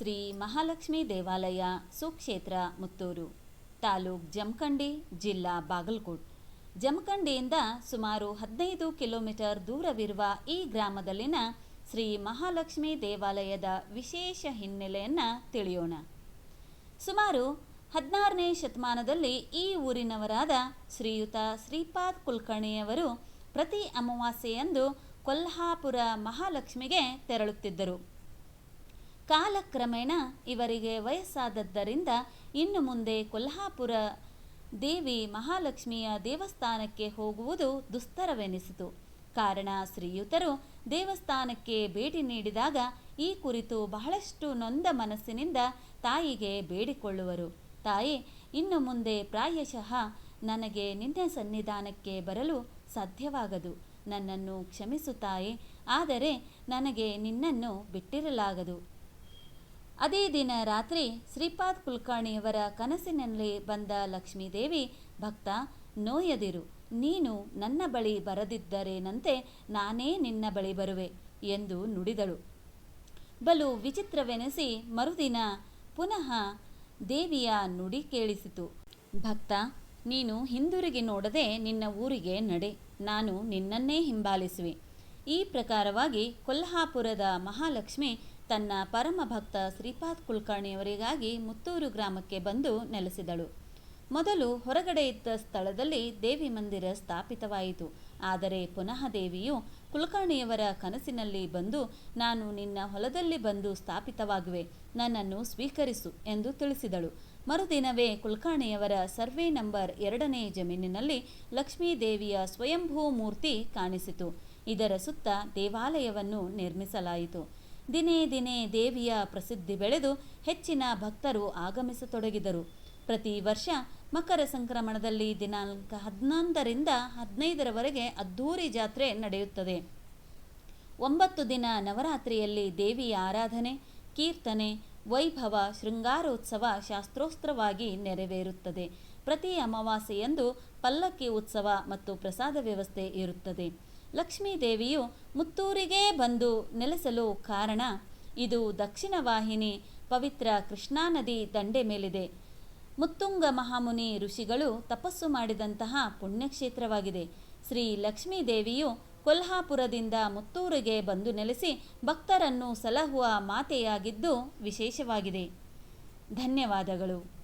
ಶ್ರೀ ಮಹಾಲಕ್ಷ್ಮಿ ದೇವಾಲಯ, ಸುಕ್ಷೇತ್ರ, ಮುತ್ತೂರು. ತಾಲೂಕ್ ಜಮಖಂಡಿ, ಜಿಲ್ಲಾ ಬಾಗಲಕೋಟ್. ಜಮಖಂಡಿಯಿಂದ ಸುಮಾರು ಹದಿನೈದು ಕಿಲೋಮೀಟರ್ ದೂರವಿರುವ ಈ ಗ್ರಾಮದಲ್ಲಿನ ಶ್ರೀ ಮಹಾಲಕ್ಷ್ಮಿ ದೇವಾಲಯದ ವಿಶೇಷ ಹಿನ್ನೆಲೆಯನ್ನು ತಿಳಿಯೋಣ. ಸುಮಾರು ಹದಿನಾರನೇ ಶತಮಾನದಲ್ಲಿ ಈ ಊರಿನವರಾದ ಶ್ರೀಯುತ ಶ್ರೀಪಾದ್ ಕುಲಕರ್ಣಿಯವರು ಪ್ರತಿ ಅಮಾವಾಸ್ಯೆಯಂದು ಕೊಲ್ಹಾಪುರ ಮಹಾಲಕ್ಷ್ಮಿಗೆ ತೆರಳುತ್ತಿದ್ದರು. ಕಾಲಕ್ರಮೇಣ ಇವರಿಗೆ ವಯಸ್ಸಾದದ್ದರಿಂದ ಇನ್ನು ಮುಂದೆ ಕೊಲ್ಹಾಪುರ ದೇವಿ ಮಹಾಲಕ್ಷ್ಮಿಯ ದೇವಸ್ಥಾನಕ್ಕೆ ಹೋಗುವುದು ದುಸ್ತರವೆನಿಸಿತು. ಕಾರಣ, ಶ್ರೀಯುತರು ದೇವಸ್ಥಾನಕ್ಕೆ ಭೇಟಿ ನೀಡಿದಾಗ ಈ ಕುರಿತು ಬಹಳಷ್ಟು ನೊಂದ ಮನಸ್ಸಿನಿಂದ ತಾಯಿಗೆ ಬೇಡಿಕೊಳ್ಳುವರು. ತಾಯಿ, ಇನ್ನು ಮುಂದೆ ಪ್ರಾಯಶಃ ನನಗೆ ನಿನ್ನ ಸನ್ನಿಧಾನಕ್ಕೆ ಬರಲು ಸಾಧ್ಯವಾಗದು. ನನ್ನನ್ನು ಕ್ಷಮಿಸು ತಾಯಿ, ಆದರೆ ನನಗೆ ನಿನ್ನನ್ನು ಬಿಟ್ಟಿರಲಾಗದು. ಅದೇ ದಿನ ರಾತ್ರಿ ಶ್ರೀಪಾದ್ ಕುಲಕರ್ಣಿಯವರ ಕನಸಿನಲ್ಲಿ ಬಂದ ಲಕ್ಷ್ಮೀದೇವಿ, ಭಕ್ತ, ನೋಯದಿರು. ನೀನು ನನ್ನ ಬಳಿ ಬರದಿದ್ದರೇನಂತೆ ನಾನೇ ನಿನ್ನ ಬಳಿ ಬರುವೆ ಎಂದು ನುಡಿದಳು. ಬಲು ವಿಚಿತ್ರವೆನಿಸಿ ಮರುದಿನ ಪುನಃ ದೇವಿಯ ನುಡಿ ಕೇಳಿಸಿತು. ಭಕ್ತ, ನೀನು ಹಿಂದಿರುಗಿ ನೋಡದೆ ನಿನ್ನ ಊರಿಗೆ ನಡೆ. ನಾನು ನಿನ್ನನ್ನೇ ಹಿಂಬಾಲಿಸುವೆ. ಈ ಪ್ರಕಾರವಾಗಿ ಕೊಲ್ಹಾಪುರದ ಮಹಾಲಕ್ಷ್ಮಿ ತನ್ನ ಪರಮ ಭಕ್ತ ಶ್ರೀಪಾದ್ ಕುಲಕರ್ಣಿಯವರಿಗಾಗಿ ಮುತ್ತೂರು ಗ್ರಾಮಕ್ಕೆ ಬಂದು ನೆಲೆಸಿದಳು. ಮೊದಲು ಹೊರಗಡೆ ಇದ್ದ ಸ್ಥಳದಲ್ಲಿ ದೇವಿ ಮಂದಿರ ಸ್ಥಾಪಿತವಾಯಿತು. ಆದರೆ ಪುನಃ ದೇವಿಯು ಕುಲಕರ್ಣಿಯವರ ಕನಸಿನಲ್ಲಿ ಬಂದು, ನಾನು ನಿನ್ನ ಹೊಲದಲ್ಲಿ ಬಂದು ಸ್ಥಾಪಿತವಾಗುವೆ, ನನ್ನನ್ನು ಸ್ವೀಕರಿಸು ಎಂದು ತಿಳಿಸಿದಳು. ಮರುದಿನವೇ ಕುಲಕರ್ಣಿಯವರ ಸರ್ವೆ ನಂಬರ್ ಎರಡನೇ ಜಮೀನಿನಲ್ಲಿ ಲಕ್ಷ್ಮೀ ದೇವಿಯ ಸ್ವಯಂಭೂ ಮೂರ್ತಿ ಕಾಣಿಸಿತು. ಇದರ ಸುತ್ತ ದೇವಾಲಯವನ್ನು ನಿರ್ಮಿಸಲಾಯಿತು. ದಿನೇ ದಿನೇ ದೇವಿಯ ಪ್ರಸಿದ್ಧಿ ಬೆಳೆದು ಹೆಚ್ಚಿನ ಭಕ್ತರು ಆಗಮಿಸತೊಡಗಿದರು. ಪ್ರತಿ ವರ್ಷ ಮಕರ ಸಂಕ್ರಮಣದಲ್ಲಿ ದಿನಾಂಕ ಹದಿನೊಂದರಿಂದ ಹದಿನೈದರವರೆಗೆ ಅದ್ಧೂರಿ ಜಾತ್ರೆ ನಡೆಯುತ್ತದೆ. ಒಂಬತ್ತು ದಿನ ನವರಾತ್ರಿಯಲ್ಲಿ ದೇವಿಯ ಆರಾಧನೆ, ಕೀರ್ತನೆ, ವೈಭವ, ಶೃಂಗಾರೋತ್ಸವ ಶಾಸ್ತ್ರೋಸ್ತ್ರವಾಗಿ ನೆರವೇರುತ್ತದೆ. ಪ್ರತಿ ಅಮಾವಾಸ್ಯೆಯಂದು ಪಲ್ಲಕ್ಕಿ ಉತ್ಸವ ಮತ್ತು ಪ್ರಸಾದ ವ್ಯವಸ್ಥೆ ಇರುತ್ತದೆ. ಲಕ್ಷ್ಮೀ ದೇವಿಯು ಮುತ್ತೂರಿಗೆ ಬಂದು ನೆಲೆಸಲು ಕಾರಣ, ಇದು ದಕ್ಷಿಣ ವಾಹಿನಿ ಪವಿತ್ರ ಕೃಷ್ಣಾ ನದಿ ದಂಡೆ ಮೇಲಿದೆ. ಮುತ್ತುಂಗ ಮಹಾಮುನಿ ಋಷಿಗಳು ತಪಸ್ಸು ಮಾಡಿದಂತಹ ಪುಣ್ಯಕ್ಷೇತ್ರವಾಗಿದೆ. ಶ್ರೀ ಲಕ್ಷ್ಮೀದೇವಿಯು ಕೊಲ್ಹಾಪುರದಿಂದ ಮುತ್ತೂರಿಗೆ ಬಂದು ನೆಲೆಸಿ ಭಕ್ತರನ್ನು ಸಲಹುವ ಮಾತೆಯಾಗಿದ್ದು ವಿಶೇಷವಾಗಿದೆ. ಧನ್ಯವಾದಗಳು.